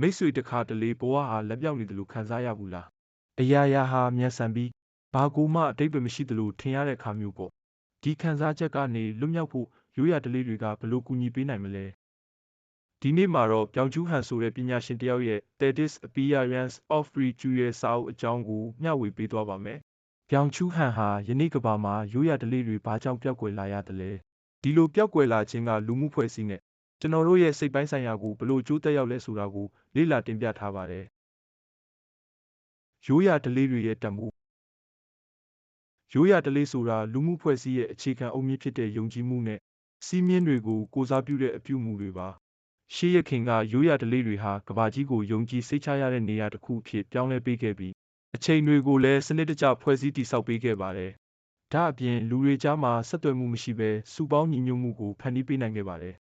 မိတ်ဆွေတစ်ခါတလေဘဝဟာလက်ပြောက်နေတယ်လို့ခံစားရဘူးလားအရာရာဟာမြန်ဆန်ပြီးဘာကိုမှအတိတ်ပဲမရှိသလိုထင်ရတဲ့အခါမျိုးပေါ့ဒီခံစားချက်ကနေလွတ်မြောက်ဖို့ရိုးရာဓလေ့တွေကဘယ်လိုကူညီပေးနိုင်မလဲဒီနေ့မှာတော့ပြောင်ကျူးဟန်ဆိုတဲ့ပညာရှင်တစ်ယောက်ရဲ့ Thetis Appearance of Ritu ရဲ့စာအုပ်အကြောင်းကိုမျှဝေပေးသွားပါမယ်ပြောင်ကျူးဟန်ဟာယနေ့ကဘာမှာရိုးရာဓလေ့တွေဘာကြောင့်ပျောက်ကွယ်လာရတယ်လဲဒီလိုပျောက်ကွယ်လာခြင်းကလူမှုဖွဲ့စည်းနဲ့ ကျွန်တော်တို့ရဲ့စိတ်ပိုင်းဆိုင်ရာကိုဘယ်လိုကျိုးတက်ရောက်လဲဆိုတာကိုလေ့လာတင်ပြထားပါတယ်ရိုးရာဓလေ့တွေရဲ့တန်ဖိုးရိုးရာဓလေ့ဆိုတာလူမှုဖွဲ့စည်းရဲ့အခြေခံအုတ်မြစ်ဖြစ်တဲ့ယုံကြည်မှုနဲ့စီးမြင်တွေကိုကိုစားပြုတဲ့အပြုအမူတွေပါရှေးရခင်ကရိုးရာဓလေ့တွေဟာကဘာကြီးကိုယုံကြည်စိတ်ချရတဲ့နေရာတစ်ခုအဖြစ်ပြောင်းလဲပေးခဲ့ပြီးအချိန်တွေကိုလည်းစနစ်တကျဖွဲ့စည်းတည်ဆောက်ပေးခဲ့ပါတယ်ဒါအပြင်လူတွေကြားမှာဆက်သွယ်မှုမရှိဘဲစုပေါင်းညီညွတ်မှုကိုဖန်တီးပေးနိုင်ခဲ့ပါတယ်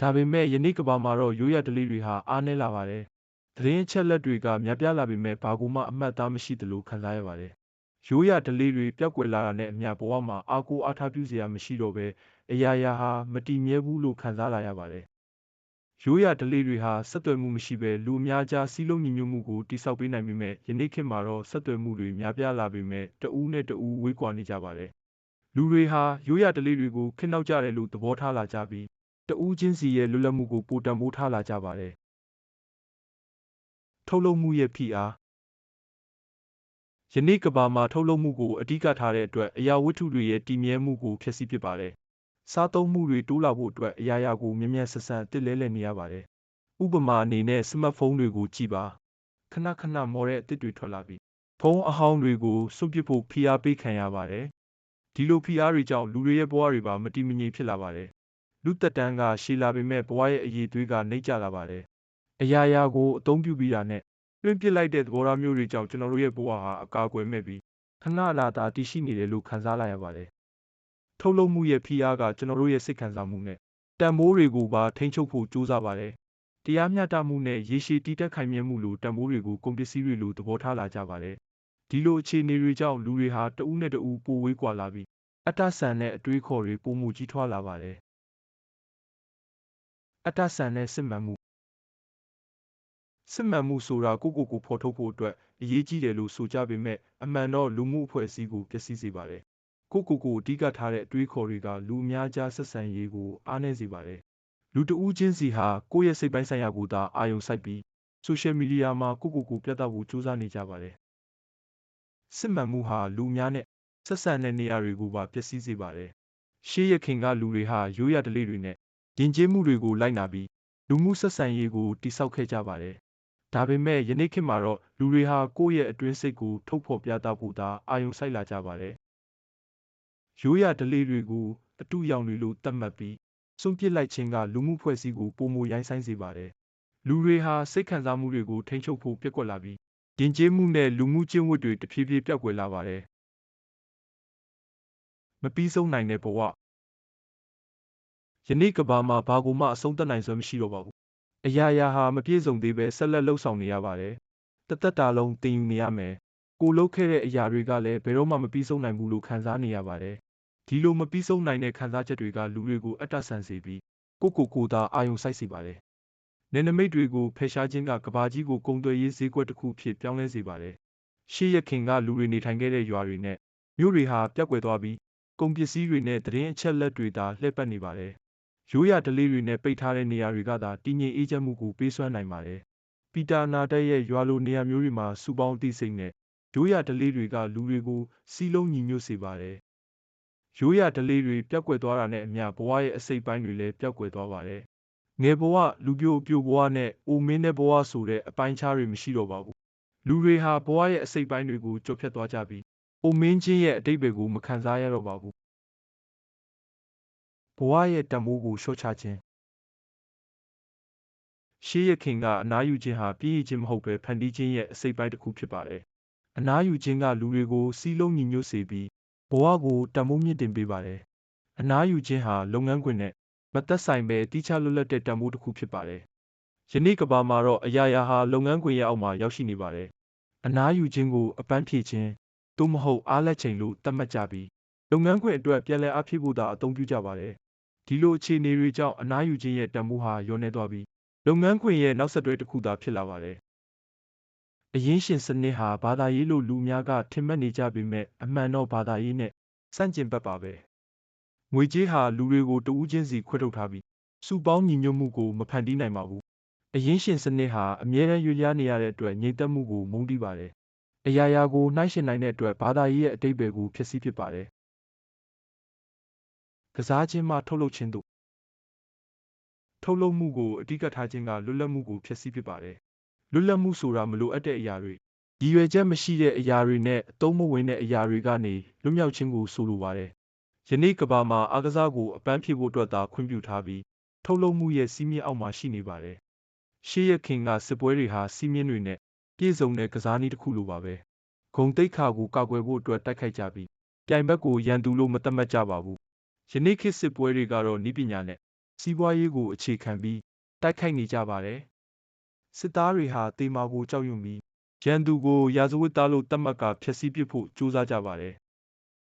ဒါပေမဲ့ယနေ့ကဘာမှာတော့ရိုးရာဓလေ့တွေဟာအားနည်းလာပါတယ်သတင်းအချက်လက်တွေကများပြားလာပေမဲ့ဘာကူမှအမှတ်အသားမရှိသလိုခံစားရပါတယ်ရိုးရာဓလေ့တွေပျောက်ကွယ်လာတာနဲ့အမျှဘဝမှာအားကိုးအားထားပြုစရာမရှိတော့ဘဲအရာရာဟာမတည်မြဲဘူးလို့ခံစားလာရပါတယ်ရိုးရာဓလေ့တွေဟာဆက်သွယ်မှုမရှိဘဲလူအများကြားစည်းလုံးညီညွတ်မှုကိုတိစောက်ပေးနိုင်ပေမဲ့ယနေ့ခေတ်မှာတော့ဆက်သွယ်မှုတွေများပြားလာပေမဲ့တဦးနဲ့တဦးဝေးကွာနေကြပါတယ်လူတွေဟာရိုးရာဓလေ့တွေကိုခင်းနောက်ကြတယ်လို့သဘောထားလာကြပြီး တဦးချင်းစီရဲ့လွတ်လပ်မှုကိုပိုတန်ဖိုးထားလာကြပါတယ်ထုတ်လုပ်မှုရဲ့ဖိအားယနေ့ကဘာမှာထုတ်လုပ်မှုကိုအဓိကထားတဲ့အတွက်အရာဝတ္ထုတွေရဲ့တည်မြဲမှုကိုဖျက်ဆီးပစ်ပါတယ်။စားသုံးမှုတွေတိုးလာဖို့အတွက်အရာရာကိုမြ мян ဆက်ဆန်တစ်လဲလဲနေရပါတယ်။ဥပမာအနေနဲ့စမတ်ဖုန်းတွေကိုကြည့်ပါ။ခဏခဏမော်တဲ့အသစ်တွေထွက်လာပြီးဖုန်းအဟောင်းတွေကိုစွန့်ပစ်ဖို့ဖိအားပေးခံရပါတယ်။ဒီလိုဖိအားတွေကြောင့်လူတွေရဲ့ဘဝတွေပါမတည်မငြိမ်ဖြစ်လာပါတယ်။ လူသက်တမ်းကရှည်လာပေမဲ့ဘဝရဲ့အရေးသွေးကနှိမ့်ကျလာပါတယ်။အရာရာကိုအသုံးပြုပြီးတာနဲ့တွင်းပစ်လိုက်တဲ့သဘောထားမျိုးတွေကြောင့်ကျွန်တော်တို့ရဲ့ဘဝဟာအကာအကွယ်မဲ့ပြီးခဏလာတာတည်ရှိနေတယ်လို့ခံစားလာရပါတယ်။ထုတ်လုပ်မှုရဲ့ဖိအားကကျွန်တော်တို့ရဲ့စိတ်ခံစားမှုနဲ့တန်ဖိုးတွေကိုပါထိန်းချုပ်ဖို့ကြိုးစားပါတယ်။တရားမျှတမှုနဲ့ရေရှည်တည်တံ့ခိုင်မြဲမှုလိုတန်ဖိုးတွေကိုကုန်ပစ္စည်းတွေလိုသဘောထားလာကြပါတယ်။ဒီလိုအခြေအနေတွေကြောင့်လူတွေဟာတဦးနဲ့တဦးပိုဝေးကွာလာပြီးအတ္တဆန်တဲ့အတွေးခေါ်တွေပုံမှုကြီးထွားလာပါတယ်။ အတ္တဆန်တဲ့စစ်မှန်မှုစစ်မှန်မှုဆိုတာကိုကိုကိုဖော်ထုတ်ဖို့အတွက်အရေးကြီးတယ်လို့ဆိုကြပေမဲ့အမှန်တော့လူမှုအဖွဲ့အစည်းကိုပျက်စီးစေပါတယ်။ကိုကိုကိုအဓိကထားတဲ့အတွေးခေါ်တွေကလူအများကြားဆက်ဆံရေးကိုအားနည်းစေပါတယ်။လူတဦးချင်းစီဟာကိုယ့်ရဲ့စိတ်ပိုင်းဆိုင်ရာကိုသာအာရုံစိုက်ပြီးဆိုရှယ်မီဒီယာမှာကိုကိုကိုပြသဖို့ကြိုးစားနေကြပါတယ်။စစ်မှန်မှုဟာလူများနဲ့ဆက်ဆံတဲ့နေရာတွေကိုပါပျက်စီးစေပါတယ်။ရှေးရခင်ကလူတွေဟာရိုးရာဓလေ့တွေနဲ့ ယဉ်ကျေးမှုတွေကိုလိုက်နာပြီးလူမှုဆက်ဆံရေးကိုတိစောက်ခဲ့ကြပါတယ်ဒါပေမဲ့ယနေ့ခေတ်မှာတော့လူတွေဟာကိုယ့်ရဲ့အတွင်းစိတ်ကိုထုတ်ဖော်ပြသဖို့သာအာရုံစိုက်လာကြပါတယ်။ရိုးရာဓလေ့တွေကိုအတုရောင်တွေလို့သတ်မှတ်ပြီးစွန့်ပစ်လိုက်ခြင်းကလူမှုဖွဲ့စည်းကိုပုံမရိုင်းဆိုင်စေပါတယ်။လူတွေဟာစိတ်ခံစားမှုတွေကိုထိန်းချုပ်ဖို့ပြက်ကွက်လာပြီးယဉ်ကျေးမှုနဲ့လူမှုကျင့်ဝတ်တွေတဖြည်းဖြည်းပျောက်ကွယ်လာပါတယ်။မပြီးဆုံးနိုင်တဲ့ဘဝ ယနေ့ကဘာမှာဘာကိုမှအဆုံးသတ်နိုင်စွမ်းမရှိတော့ပါဘူးအရာရာဟာမပြည့်စုံသေးပဲဆက်လက်လှုပ်ဆောင်နေရပါတယ်။တသက်တာလုံးတင်ယူနေရမယ်။ကိုလှုပ်ခဲ့တဲ့အရာတွေကလည်းဘယ်တော့မှမပြီးဆုံးနိုင်ဘူးလို့ခံစားနေရပါတယ်။ဒီလိုမပြီးဆုံးနိုင်တဲ့ခံစားချက်တွေကလူတွေကိုအတ္တဆန်စေပြီးကိုကိုကိုသာအာယုံစိုက်စေပါတယ်။နယ်နိမိတ်တွေကိုဖယ်ရှားခြင်းကကဘာကြီးကိုကုံသွယ်ရေးဈေးကွက်တစ်ခုဖြစ်ပြောင်းလဲစေပါတယ်။ရှေးရခင်ကလူတွေနေထိုင်ခဲ့တဲ့ရွာတွေနဲ့မြို့တွေဟာပျောက်ကွယ်သွားပြီးကုန်ပစ္စည်းတွေနဲ့သတင်းအချက်လက်တွေသာလှည့်ပတ်နေပါတယ် ရိုးရာဓလေ့တွေနဲ့ပိတ်ထားတဲ့နေရာတွေကသာတည်ငြိမ်အေးချမ်းမှုကိုပေးစွမ်းနိုင်ပါတယ်။ပီတာနာတက်ရဲ့ရွာလိုနေရာမျိုးတွေမှာစုပေါင်းအသိစိတ်နဲ့ရိုးရာဓလေ့တွေကလူတွေကိုစီးလုံးညီညွတ်စေပါတယ်။ရိုးရာဓလေ့တွေပျောက်ကွယ်သွားတာနဲ့အမျှဘဝရဲ့အစိတ်ပိုင်းတွေလည်းပျောက်ကွယ်သွားပါတယ်။ငယ်ဘဝလူပြိုအပြိုဘဝနဲ့အိုမင်းတဲ့ဘဝဆိုတဲ့အပိုင်းခြားတွေမရှိတော့ပါဘူး။လူတွေဟာဘဝရဲ့အစိတ်ပိုင်းတွေကိုကျော်ဖြတ်သွားကြပြီးအိုမင်းချင်းရဲ့အတိတ်တွေကိုမခံစားရတော့ပါဘူးဘ ဝရဲ့တန်ဖိုးကိုလျှော့ချခြင်းရှေးရခင်ကအနားယူခြင်းဟာပြည့်ရခြင်းမဟုတ်ဘဲဖန်တီးခြင်းရဲ့အစိတ်ပိုင်းတစ်ခုဖြစ်ပါတယ်။အနားယူခြင်းကလူတွေကိုစီးလုံးညီညွတ်စေပြီးဘဝကိုတန်ဖိုးမြင့်တင်ပေးပါတယ်။အနားယူခြင်းဟာလုပ်ငန်းခွင်နဲ့မသက်ဆိုင်ပဲတိကျလွတ်လပ်တဲ့တန်ဖိုးတစ်ခုဖြစ်ပါတယ်။ယနေ့ကဘာမှာတော့အရာရာဟာလုပ်ငန်းခွင်ရဲ့အောက်မှာရောက်ရှိနေပါတယ်။အနားယူခြင်းကိုအပန်းဖြေခြင်းသို့မဟုတ်အားလက်ချိန်လို့သတ်မှတ်ကြပြီးလုပ်ငန်းခွင်အတွက်ပြန်လည်အားဖြည့်ဖို့သာအသုံးပြုကြပါတယ် ဒီလိုအခြေအနေတွေကြောင့်အနားယူခြင်းရဲ့တန်ဖိုးဟာလျော့နည်းသွားပြီးလုပ်ငန်းခွင်ရဲ့နောက်ဆက်တွဲတစ်ခုသာဖြစ်လာပါတယ်။အရင်းရှင်စနစ်ဟာဘာသာရေးလို့လူအများကထင်မှတ်နေကြပေမဲ့အမှန်တော့ဘာသာရေးနဲ့စန့်ကျင်ဘက်ပါပဲ။ငွေကြေးဟာလူတွေကိုတဦးချင်းစီခွဲထုတ်ထားပြီးစုပေါင်းညီညွတ်မှုကိုမဖန်တီးနိုင်ပါဘူး။အရင်းရှင်စနစ်ဟာအမြဲတမ်းရွေ့လျားနေရတဲ့အတွက်ငြိမ်သက်မှုကိုမုန်းတီးပါတယ်။အရာရာကိုနှိုင်းယှဉ်နိုင်တဲ့အတွက်ဘာသာရေးရဲ့အတိတ်ဘယ်ကိုဖျက်ဆီးဖြစ်ပါတယ်။ ကစားခြင်းမှထုတ်လုပ်ခြင်းတို့ထုတ်လုပ်မှုကိုအဓိကထားခြင်းကလွတ်လပ်မှုကိုဖျက်ဆီးဖြစ်ပါတယ်။လွတ်လပ်မှုဆိုတာမလိုအပ်တဲ့အရာတွေရည်ရွယ်ချက်မရှိတဲ့အရာတွေနဲ့အသုံးမဝင်တဲ့အရာတွေကနေလွတ်မြောက်ခြင်းကိုဆိုလိုပါတယ်။ယနေ့ကမ္ဘာမှာအားကစားကိုအပန်းဖြေဖို့အတွက်သာခွင့်ပြုထားပြီးထုတ်လုပ်မှုရဲ့စီးမြင့်အောက်မှာရှိနေပါတယ်။ရှေးရခင်ကစစ်ပွဲတွေဟာစီးမြင့်တွေနဲ့ပြည့်စုံတဲ့ကစားနည်းတစ်ခုလိုပါပဲ။ဂုံတိတ်ခါကိုကာကွယ်ဖို့အတွက်တိုက်ခိုက်ကြပြီးပြိုင်ဘက်ကိုရန်သူလို့မသတ်မှတ်ကြပါဘူး။ ယနေ့ခေတ်စစ်ပွဲတွေကတော့ဤပညာနဲ့စီးပွားရေးကိုအခြေခံပြီးတိုက်ခိုက်နေကြပါတယ်။စစ်သားတွေဟာတေမာကိုကြောက်ရွံ့ပြီးရန်သူကိုရာဇဝတ်သားလို့သတ်မှတ်ကာဖျက်ဆီးပစ်ဖို့ကြိုးစားကြပါတယ်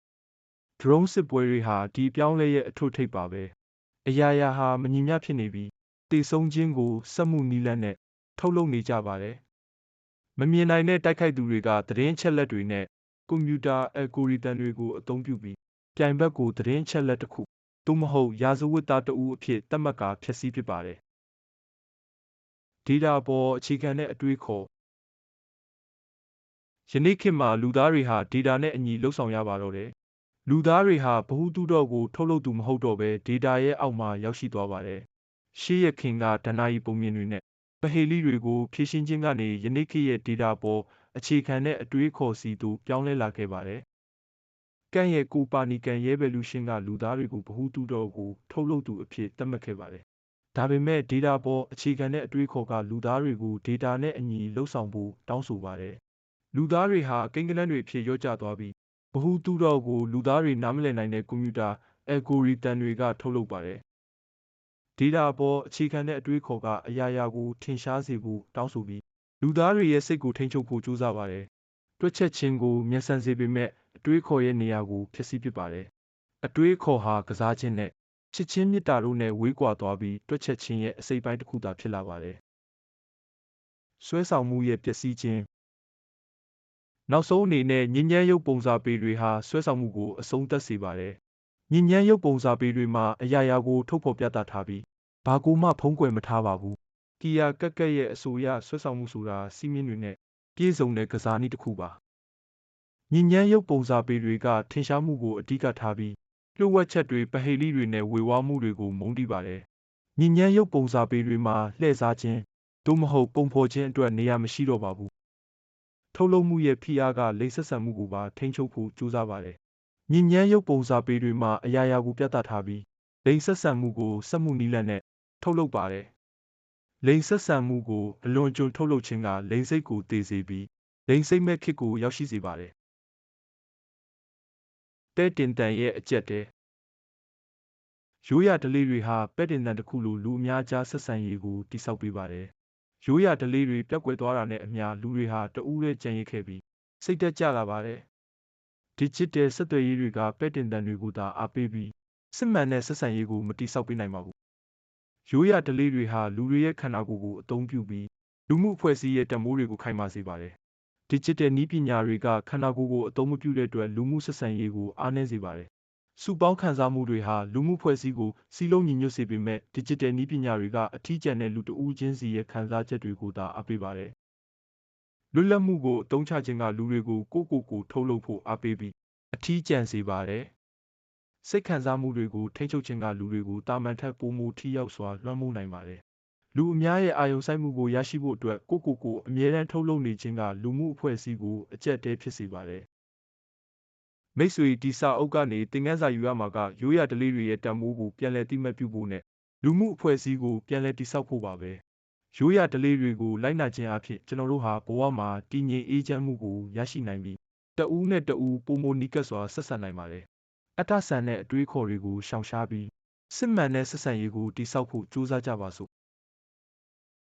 ။ drone စစ်ပွဲတွေဟာဒီအပြောင်းအလဲရဲ့အထွတ်ထိပ်ပါပဲ။အရာရာဟာမညီမျှဖြစ်နေပြီးတေဆုံးခြင်းကိုစက်မှုနီးလန်းနဲ့ထုတ်လုပ်နေကြပါတယ်။မမြင်နိုင်တဲ့တိုက်ခိုက်သူတွေကသတင်းချက်လက်တွေနဲ့ကွန်ပျူတာအယ်ဂိုရီသမ်တွေကိုအသုံးပြုပြီး ပြိုင်ဘက်ကို သတင်းချက်လက်တစ်ခု သို့မဟုတ် ရာဇဝတ်သားတဦးအဖြစ် သတ်မှတ်ကာ ဖျက်ဆီးဖြစ်ပါတယ်။ data ပေါ် အခြေခံတဲ့ အတွေးခေါ် ယနေ့ခေတ်မှာ လူသားတွေဟာ data နဲ့အညီလှုပ်ဆောင်ရပါတော့တယ်။လူသားတွေဟာ ဗဟုသုတကို ထုတ်လုပ်သူ မဟုတ်တော့ဘဲ data ရဲ့အောက်မှာ ရောက်ရှိသွားပါတယ်။ရှေးရခင်က ဒဏ္ဍာရီပုံမြင်တွေနဲ့ ပဟေလိတွေကို ဖြည့်ရှင်းခြင်းကနေ ယနေ့ခေတ်ရဲ့ data ပေါ် အခြေခံတဲ့ အတွေးခေါ်စီသို့ ပြောင်းလဲလာခဲ့ပါတယ်။ ကန့်ရဲ့ကိုပါနီကန်ရဲဘယ်လူရှင်းကလူသားတွေကိုဗဟုသုတကိုထုတ်လုပ်သူအဖြစ်သတ်မှတ်ခဲ့ပါတယ်။ဒါပေမဲ့ data ပေါ်အခြေခံတဲ့အတွေးခေါ်ကလူသားတွေကို data နဲ့အညီလှုပ်ဆောင်ဖို့တောင်းဆိုပါတယ်လူသားတွေဟာကိန်းဂဏန်းတွေအဖြစ်လျော့ကျသွားပြီးဗဟုသုတကိုလူသားတွေနားမလည်နိုင်တဲ့ကွန်ပျူတာအယ်ဂိုရီသမ်တွေကထုတ်လုပ်ပါတယ်။ data အပေါ်အခြေခံတဲ့အတွေးခေါ်ကအရာရာကိုထင်ရှားစေဖို့တောင်းဆိုပြီးလူသားတွေရဲ့စိတ်ကိုထိန်းချုပ်ဖို့ကြိုးစားပါတယ်။တွက်ချက်ခြင်းကိုမြန်ဆန်စေပေမဲ့အ တွေးခေါ်ရဲ့နေရာကိုဖျက်ဆီးပစ်ပါတယ်။အတွေးခေါ်ဟာကစားခြင်းနဲ့ချစ်ချင်းမေတ္တာတို့နဲ့ဝေးကွာသွားပြီးတွက်ချက်ခြင်းရဲ့အစိတ်အပိုင်းတစ်ခုသာဖြစ်လာပါတယ်။ဆွဲဆောင်မှုရဲ့ပျက်စီးခြင်းနောက်ဆုံးအနေနဲ့ညဉ့်ဉန်းရုပ်ပုံစာပေတွေဟာဆွဲဆောင်မှုကိုအဆုံးသတ်စေပါတယ်။ညဉ့်ဉန်းရုပ်ပုံစာပေတွေမှာအရာရာကိုထုတ်ဖော်ပြသထားပြီးဘာကိုမှဖုံးကွယ်မထားပါဘူး။ကီယာကက်ကက်ရဲ့အဆိုအရဆွဲဆောင်မှုဆိုတာစီးမြင့်တွေနဲ့ပြည့်စုံတဲ့ကစားနည်းတစ်ခုပါ။ ညဉ့်ဉန်းရုပ်ပုံစာပေတွေက ထင်ရှားမှုကို အဓိကထားပြီး လျှို့ဝှက်ချက်တွေ ပဟေလိတွေနဲ့ ဝေဝါးမှုတွေကို မုန်းတီးပါတယ်။ညဉ့်ဉန်းရုပ်ပုံစာပေတွေမှာ လှည့်စားခြင်း သို့မဟုတ် ပုံဖော်ခြင်းအတွက် နေရာမရှိတော့ပါဘူး ထုတ်လုပ်မှုရဲ့ဖိအားက လိင်ဆက်ဆံမှုကိုပါ ထိန်းချုပ်ဖို့ ကြိုးစားပါတယ်။ညဉ့်ဉန်းရုပ်ပုံစာပေတွေမှာ အရာရာကို ပြသထားပြီး လိင်ဆက်ဆံမှုကို စက်မှုနည်းလမ်းနဲ့ ထုတ်လုပ်ပါတယ်။လိင်ဆက်ဆံမှုကို အလွန်ကျွံ ထုတ်လုပ်ခြင်းက လိင်စိတ်ကိုတည်စေပြီး လိင်စိတ်မဲ့ခစ်ကို ရောက်ရှိစေပါတယ်။ တဲ့တင်တန်ရဲ့အကျက်တဲရိုးရာဓလေ့တွေဟာပဲ့တင်တန်တစ်ခုလိုလူအများကြားဆက်ဆံရေးကိုတိစောက်ပေးပါတယ်ရိုးရာဓလေ့တွေပျောက်ကွယ်သွားတာနဲ့အမျှလူတွေဟာတဦးတည်းကျန်ရစ်ခဲ့ပြီးစိတ်သက်ကြလာပါတယ်။ digital ဆက်သွယ်ရေးတွေကပဲ့တင်သံတွေကိုသာအားပေးပြီးစစ်မှန်တဲ့ဆက်ဆံရေးကိုမတိဆောက်ပေးနိုင်ပါဘူး။ရိုးရာဓလေ့တွေဟာလူတွေရဲ့ခန္ဓာကိုယ်ကိုအသုံးပြုပြီးလူမှုအဖွဲ့အစည်းရဲ့တန်ဖိုးတွေကိုခိုင်မာစေပါတယ်။ digital နည်းပညာတွေက ခန္ဓာကိုယ်ကိုအသုံးမပြုတဲ့အတွက်လူမှုဆက်ဆံရေးကိုအားနည်းစေပါတယ်စုပေါင်းခံစားမှုတွေဟာလူမှုဖွဲ့စည်းကိုစည်းလုံးညီညွတ်စေပေမဲ့ digital နည်းပညာတွေကအထီးကျန်တဲ့လူတဦးချင်းစီရဲ့ခံစားချက်တွေကိုသာအားပေးပါတယ်။လွတ်လပ်မှုကိုအသုံးချခြင်းကလူတွေကိုကိုယ့်ကိုယ်ကိုထုတ်လုပ်ဖို့အားပေးပြီးအထီးကျန်စေပါတယ်။စိတ်ခံစားမှုတွေကိုထိန်းချုပ်ခြင်းကလူတွေကိုတာမန်ထက်ပိုမိုထိရောက်စွာလွှမ်းမိုးနိုင်ပါတယ်။ လူအများရဲ့အာရုံစိုက်မှုကိုရရှိဖို့အတွက်ကိုယ့်ကိုယ်ကိုအမြဲတမ်းထုတ်လုပ်နေခြင်းကလူမှုအဖွဲ့အစည်းကိုအကျပ်တဲဖြစ်စေပါတယ်မိတ်ဆွေဒီစာအုပ်ကနေသင်ခန်းစာယူရမှာကရိုးရာဓလေ့တွေရဲ့တန်ဖိုးကိုပြန်လည်သိမှတ်ပြုဖို့နဲ့လူမှုအဖွဲ့အစည်းကိုပြန်လည်တည်ဆောက်ဖို့ပါပဲရိုးရာဓလေ့တွေကိုလိုက်နာခြင်းအဖြစ်ကျွန်တော်တို့ဟာဘဝမှာတည်ငြိမ်အေးချမ်းမှုကိုရရှိနိုင်ပြီးတဦးနဲ့တဦးပုံမနီးကပ်စွာဆက်ဆံနိုင်ပါတယ်အတ္တဆန်တဲ့အတွေးခေါ်တွေကိုရှောင်ရှားပြီးစစ်မှန်တဲ့ဆက်ဆံရေးကိုတည်ဆောက်ဖို့ကြိုးစားကြပါစို့